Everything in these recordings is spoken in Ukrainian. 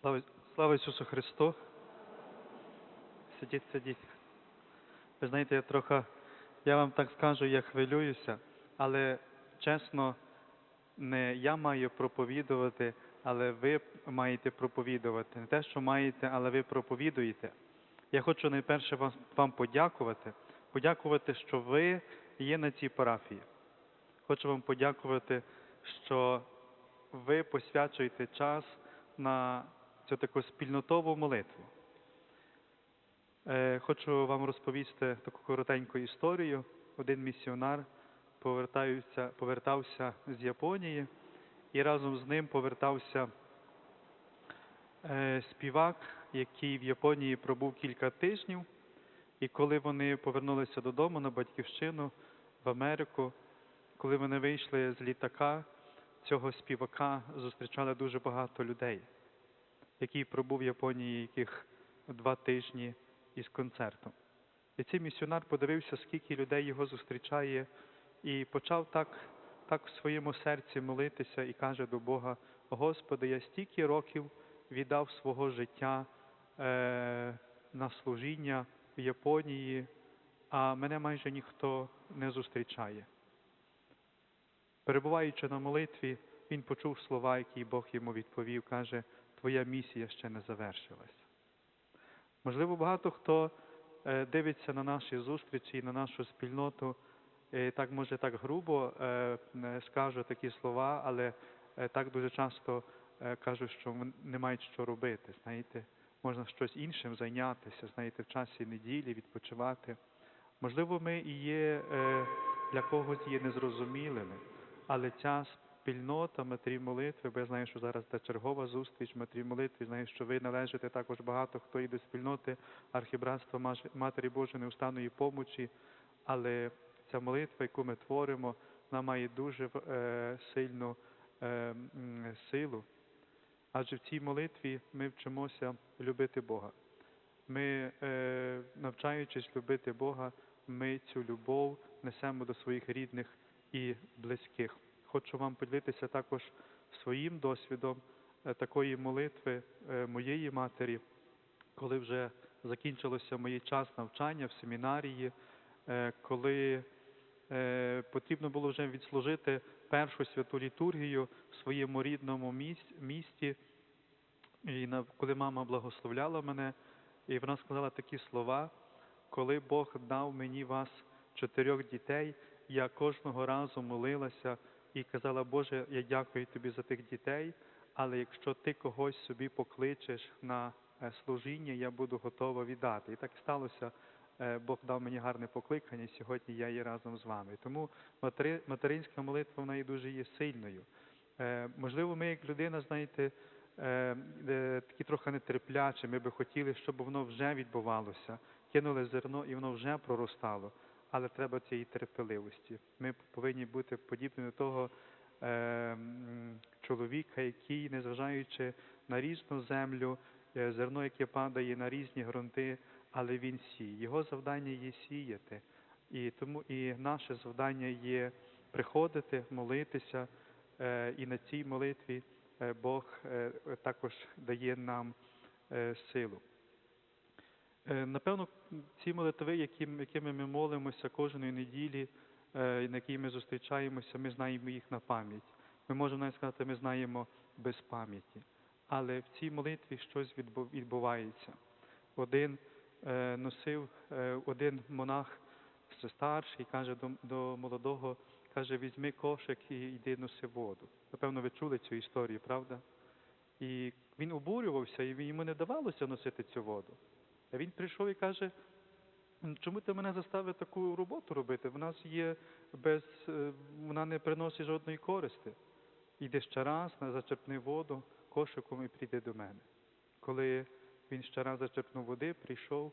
Слава, слава Ісусу Христу. Сидіть, сидіть. Ви знаєте, я трохи, я вам так скажу, я хвилююся, але чесно, не я маю проповідувати, але ви маєте проповідувати. Не те, що маєте, але ви проповідуєте. Я хочу найперше вам, вам подякувати, подякувати, що ви є на цій парафії. Хочу вам подякувати, що ви посвячуєте час на цю таку спільнотову молитву. Е, Хочу вам розповісти таку коротеньку історію. Один місіонар повертався з Японії і разом з ним повертався е, співак, який в Японії пробув кілька тижнів. І коли вони повернулися додому на батьківщину в Америку, коли вони вийшли з літака, цього співака зустрічали дуже багато людей, який пробув в Японії яких два тижні із концертом. І цей місіонар подивився, скільки людей його зустрічає, і почав так, так в своєму серці молитися і каже до Бога: Господи, я стільки років віддав свого життя е, на служіння в Японії, а мене майже ніхто не зустрічає. Перебуваючи на молитві, він почув слова, які Бог йому відповів, каже, Твоя місія ще не завершилась. Можливо, багато хто е, дивиться на наші зустрічі на нашу спільноту, і так може так грубо е, скажу такі слова, але е, так дуже часто кажуть, що не мають що робити. Знаєте, можна щось іншим зайнятися, знаєте, в часі неділі відпочивати. Можливо, ми і є для когось є незрозумілими, але ця спільнота матері молитви, бо я знаю, що зараз та чергова зустріч матері молитви, знаю, що ви належите також багато хто і до спільноти архібратства Матері Божої неустанної помочі, але ця молитва, яку ми творимо, вона має дуже е, сильну е, силу. Адже в цій молитві ми вчимося любити Бога. Ми, е, навчаючись любити Бога, ми цю любов несемо до своїх рідних і близьких. Хочу вам поділитися також своїм досвідом е, такої молитви е, моєї матері, коли вже закінчилося мій час навчання в семінарії, е, коли потрібно було вже відслужити першу святу літургію в своєму рідному місті. І коли мама благословляла мене, і вона сказала такі слова, коли Бог дав мені вас чотирьох дітей, я кожного разу молилася і казала, Боже, я дякую тобі за тих дітей, але якщо ти когось собі покличеш на е, служіння, я буду готова віддати. І так сталося. Е, Бог дав мені гарне покликання, і сьогодні я є разом з вами. Тому матери- материнська молитва вона є дуже є сильною. Е, Можливо, ми як людина, знаєте, такі трохи нетерплячі, ми би хотіли, щоб воно вже відбувалося. Кинули зерно і воно вже проростало. Але треба цієї терпеливості. Ми повинні бути подібні до того е, чоловіка, який, незважаючи на різну землю, е, зерно, яке падає на різні ґрунти, але він сіє. Його завдання є сіяти. І тому і наше завдання є приходити, молитися, е, і на цій молитві е, Бог е, також дає нам силу. Е, Напевно, ці молитви, яким- якими ми молимося кожної неділі, е, на якій ми зустрічаємося, ми знаємо їх на пам'ять. Ми можемо навіть сказати, ми знаємо без пам'яті. Але в цій молитві щось відбу- відбувається. Один е, носив, один монах старший, каже до, до молодого, каже, візьми кошик і йди носи воду. Напевно, ви чули цю історію, правда? І він обурювався, і йому не давалося носити цю воду. А він прийшов і каже, чому ти мене заставив таку роботу робити? В нас є без, е, вона не приносить жодної користи. Йди ще раз, зачерпни воду кошиком і прийди до мене. Коли він ще раз зачерпнув води, прийшов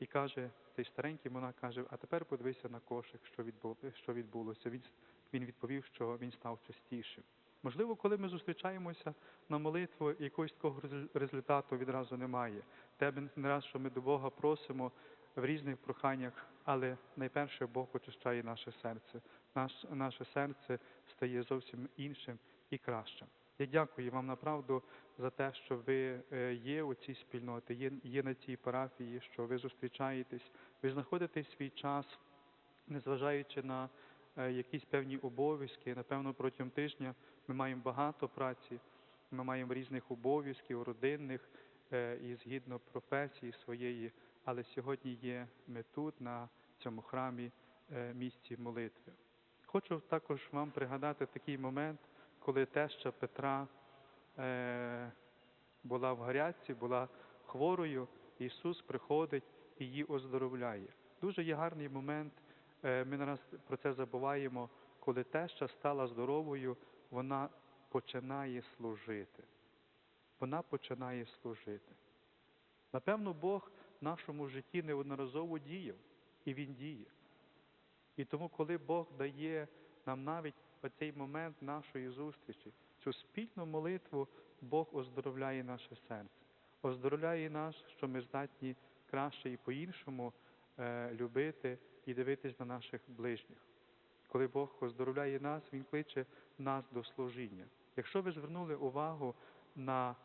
і каже, цей старенький монах каже, а тепер подивися на кошик, що відбулося. Він, він відповів, що він став частішим. Можливо, коли ми зустрічаємося на молитву, якогось такого резу- результату відразу немає. Тебе не раз, що ми до Бога просимо в різних проханнях, але найперше Бог очищає наше серце. Наш, наше серце стає зовсім іншим і кращим. Я дякую вам направду за те, що ви е, є у цій спільноті, є, є на цій парафії, що ви зустрічаєтесь, ви знаходите свій час, незважаючи на якісь певні обов'язки. Напевно, протягом тижня ми маємо багато праці, ми маємо різних обов'язків, родинних е, і згідно професії своєї. Але сьогодні є ми тут, на цьому храмі, е, місці молитви. Хочу також вам пригадати такий момент, коли теща Петра е, була в гарячці, була хворою, Ісус приходить і її оздоровляє. Дуже є гарний момент, е, ми нараз про це забуваємо, коли теща стала здоровою, вона починає служити. Вона починає служити. Напевно, Бог в нашому житті неодноразово діяв, і Він діє. І тому, коли Бог дає нам навіть оцей момент нашої зустрічі, цю спільну молитву, Бог оздоровляє наше серце, оздоровляє нас, що ми здатні краще і по-іншому е, любити і дивитись на наших ближніх. Коли Бог оздоровляє нас, Він кличе нас до служіння. Якщо ви звернули увагу на,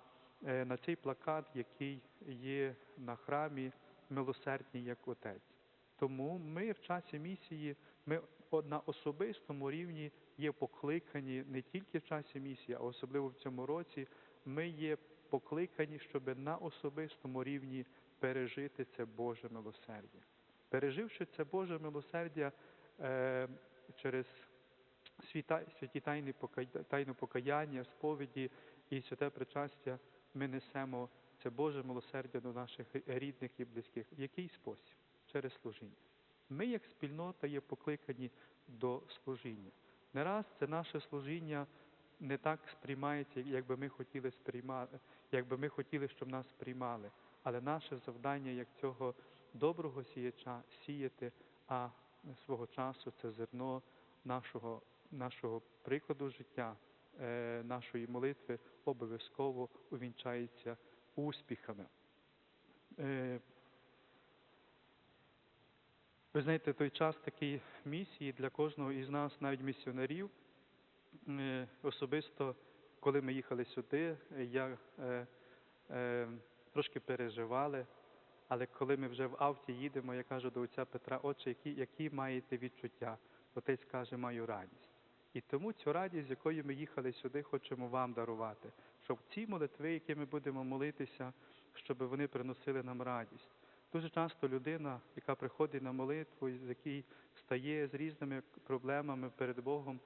е, на цей плакат, який є на храмі милосердний як Отець. Тому ми в часі місії, ми на особистому рівні є покликані не тільки в часі місії, а особливо в цьому році, ми є покликані, щоб на особистому рівні пережити це Боже милосердя. Переживши це Боже милосердя е, через світа, святі тайни тайну покаяння, сповіді і святе причастя, ми несемо це Боже милосердя до наших рідних і близьких. В який спосіб? Через служіння. Ми, як спільнота, є покликані до служіння. Не раз це наше служіння не так сприймається, як би ми хотіли сприймати, як би ми хотіли, щоб нас сприймали. Але наше завдання, як цього доброго сіяча, сіяти, а свого часу це зерно нашого, нашого прикладу життя, е, нашої молитви обов'язково увінчається успіхами. Е, ви знаєте, той час такий місії для кожного із нас, навіть місіонерів. Е, Особисто, коли ми їхали сюди, я е, е, трошки переживали, але коли ми вже в авті їдемо, я кажу до отця Петра, отче, які, які маєте відчуття? Отець каже, маю радість. І тому цю радість, з якою ми їхали сюди, хочемо вам дарувати, щоб ці молитви, які ми будемо молитися, щоб вони приносили нам радість. Дуже часто людина, яка приходить на молитву, з який стає з різними проблемами перед Богом,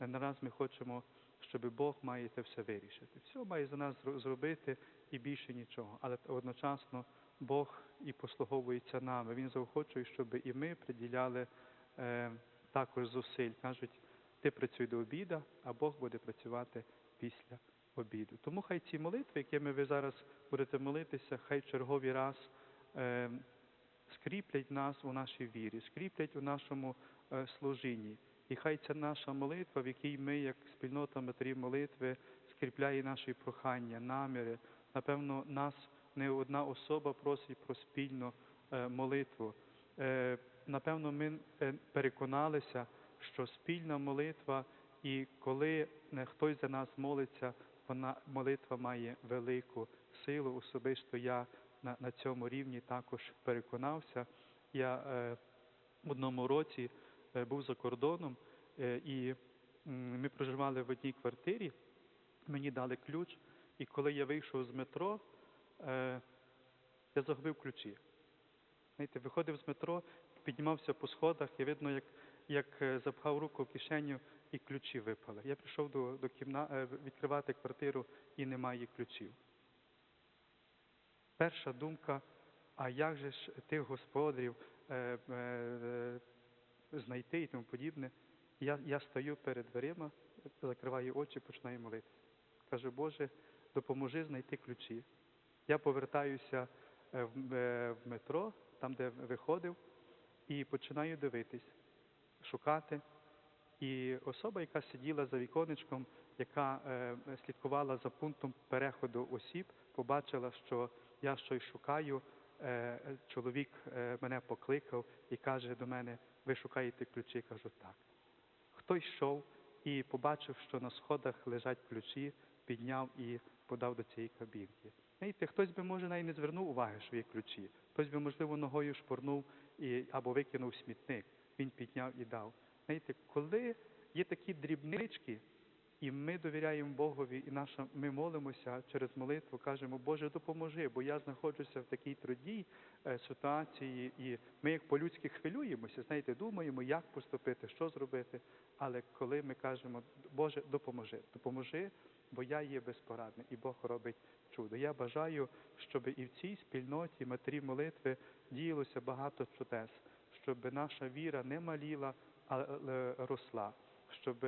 не нараз ми хочемо, щоб Бог має це все вирішити. Все має за нас зробити і більше нічого. Але одночасно Бог і послуговується нами. Він заохочує, щоб і ми приділяли е, також зусиль. Кажуть, ти працюй до обіда, а Бог буде працювати після обіду. Тому хай ці молитви, якими ви зараз будете молитися, хай черговий раз е, скріплять нас у нашій вірі, скріплять у нашому е, служінні. І хай ця наша молитва, в якій ми, як спільнота матерів молитви, скріпляє наші прохання, наміри. Напевно, нас не одна особа просить про спільну е, молитву. Е, Напевно, ми е, переконалися, що спільна молитва, і коли хтось за нас молиться, вона молитва має велику силу. Особисто я на, на цьому рівні також переконався. Я е, в одному році е, був за кордоном, е, і ми проживали в одній квартирі. Мені дали ключ, і коли я вийшов з метро, е, я загубив ключі. Знаєте, виходив з метро, піднімався по сходах, і видно, як, як е, запхав руку в кишеню, і ключі випали. Я прийшов до, до кімна... е, відкривати квартиру і немає ключів. Перша думка, а як же ж тих господарів е, е, знайти і тому подібне. Я, я стою перед дверима, закриваю очі, починаю молитися. Кажу, Боже, допоможи знайти ключі. Я повертаюся е, в е, метро, там, де виходив, і починаю дивитись, шукати. І особа, яка сиділа за віконечком, яка е, слідкувала за пунктом переходу осіб, побачила, що я щось шукаю. Чоловік мене покликав і каже до мене, ви шукаєте ключі? Я кажу, так. Хто йшов і побачив, що на сходах лежать ключі, підняв і подав до цієї кабінки. Знаєте, хтось би, може, навіть не звернув уваги, що є ключі. Хтось би, можливо, ногою шпурнув і, або викинув смітник. Він підняв і дав. Знаєте, коли є такі дрібнички, і ми довіряємо Богові, і наша, ми молимося через молитву, кажемо, Боже, допоможи, бо я знаходжуся в такій трудній е, ситуації, і ми як по-людськи хвилюємося, знаєте, думаємо, як поступити, що зробити. Але коли ми кажемо, Боже, допоможи, допоможи, бо я є безпорадний, і Бог робить чудо. Я бажаю, щоб і в цій спільноті матері молитви діялося багато чудес, щоб наша віра не маліла, але росла, щоб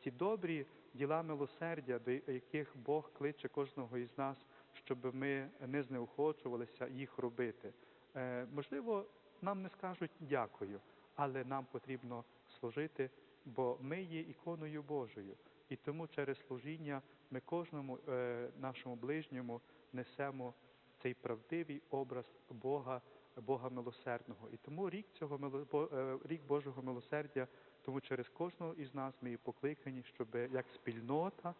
ті добрі діла милосердя, до яких Бог кличе кожного із нас, щоб ми не знеохочувалися їх робити. Е, Можливо, нам не скажуть дякую, але нам потрібно служити, бо ми є іконою Божою. І тому через служіння ми кожному е, нашому ближньому несемо цей правдивий образ Бога, Бога милосердного. І тому рік цього е, рік Божого милосердя, тому через кожного із нас ми покликані, щоб як спільнота,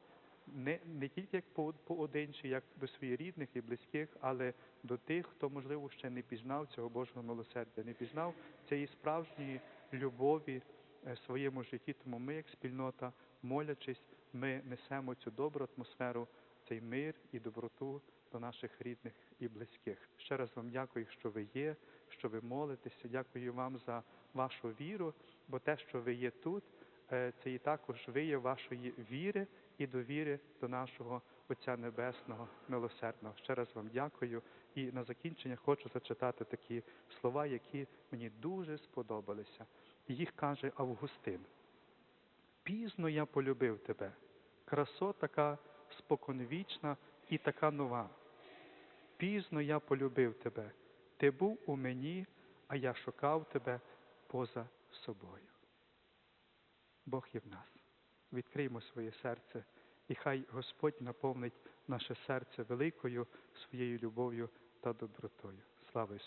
не, не тільки як по- поодинчі, як до своїх рідних і близьких, але до тих, хто, можливо, ще не пізнав цього Божого милосердя, не пізнав цієї справжньої любові е, в своєму житті. Тому ми, як спільнота, молячись, ми несемо цю добру атмосферу, цей мир і доброту до наших рідних і близьких. Ще раз вам дякую, що ви є, що ви молитеся. Дякую вам за вашу віру, бо те, що ви є тут, е, це і також вияв вашої віри і довіри до нашого Отця Небесного, милосердного. Ще раз вам дякую. І на закінчення хочу зачитати такі слова, які мені дуже сподобалися. Їх каже Августин. Пізно я полюбив тебе, красо така споконвічна і така нова. Пізно я полюбив тебе, ти був у мені, а я шукав тебе поза собою. Бог є в нас. Відкриймо своє серце, і хай Господь наповнить наше серце великою своєю любов'ю та добротою. Слава Ісусу!